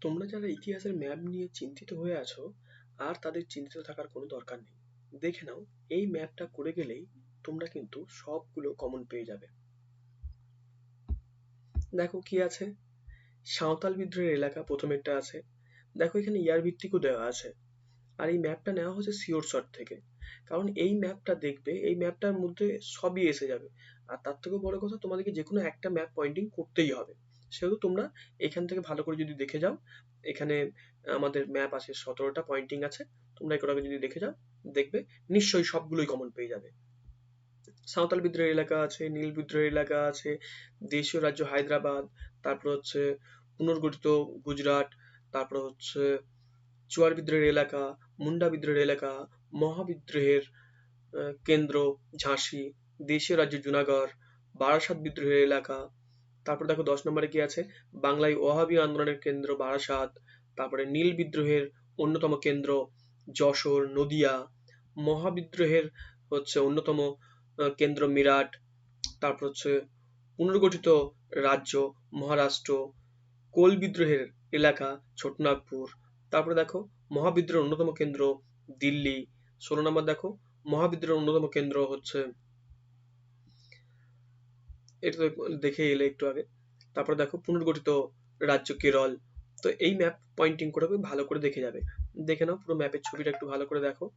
তোমরা যারা ইতিহাসের ম্যাপ নিয়ে চিন্তিত হয়ে আছো, আর তাদের চিন্তিত থাকার কোনো দরকার নেই। দেখে নাও, এই ম্যাপটা করে গেলেই তোমরা কিন্তু সবগুলো কমন পেয়ে যাবে। দেখো কি আছে? সাঁওতাল বিদ্রোহের এলাকা প্রথম প্রথমেরটা আছে। দেখো এখানে ইয়ার ভিত্তিকও দেওয়া আছে। আর এই ম্যাপটা নেওয়া হচ্ছে সিওর শট থেকে। কারণ এই ম্যাপটা দেখবে, এই ম্যাপটার মধ্যে সবই এসে যাবে। আর তার থেকেও বড় কথা, তোমাদেরকে যে কোনো একটা ম্যাপ পয়েন্টিং করতেই হবে। সেহেতু তোমরা এখান থেকে ভালো করে যদি দেখে যাও, এখানে আমাদের ম্যাপ আছে সতেরোটা পয়েন্টিং আছে, তোমরা এগুলোকে যদি দেখে যাও, দেখবে নিশ্চয়ই সবগুলোই কমন পেয়ে যাবে। সাঁওতাল বিদ্রোহের এলাকা আছে, নীল বিদ্রোহের এলাকা আছে, দেশীয় রাজ্য হায়দ্রাবাদ, তারপর হচ্ছে পুনর্গঠিত গুজরাট, তারপর হচ্ছে চুয়ার বিদ্রোহের এলাকা, মুন্ডা বিদ্রোহের এলাকা, মহাবিদ্রোহের কেন্দ্র ঝাঁসি, দেশীয় রাজ্য জুনাগড়, বারাসাত বিদ্রোহের এলাকা তারপর দেখো দশ নম্বরে কি আছে? বাংলায় ওহাবি আন্দোলনের কেন্দ্র বারাসাত, তারপরে নীল বিদ্রোহের অন্যতম কেন্দ্র যশোর, নদিয়া, মহাবিদ্রোহের হচ্ছে অন্যতম কেন্দ্র মিরাট, তারপর হচ্ছে পুনর্গঠিত রাজ্য মহারাষ্ট্র, কোল বিদ্রোহের এলাকা ছোটনাগপুর, তারপরে দেখো মহাবিদ্রোহের অন্যতম কেন্দ্র দিল্লি, ষোলো নম্বর দেখো মহাবিদ্রোহের অন্যতম কেন্দ্র হচ্ছে এটা তো দেখে এলে একটু আগে। তারপর দেখো, পুনর্গঠিত রাজ্য কেরল। তো এই ম্যাপ পয়েন্টিং করে ভালো করে দেখে যাবে। দেখে নাও, পুরো ম্যাপের ছবিটা একটু ভালো করে দেখো।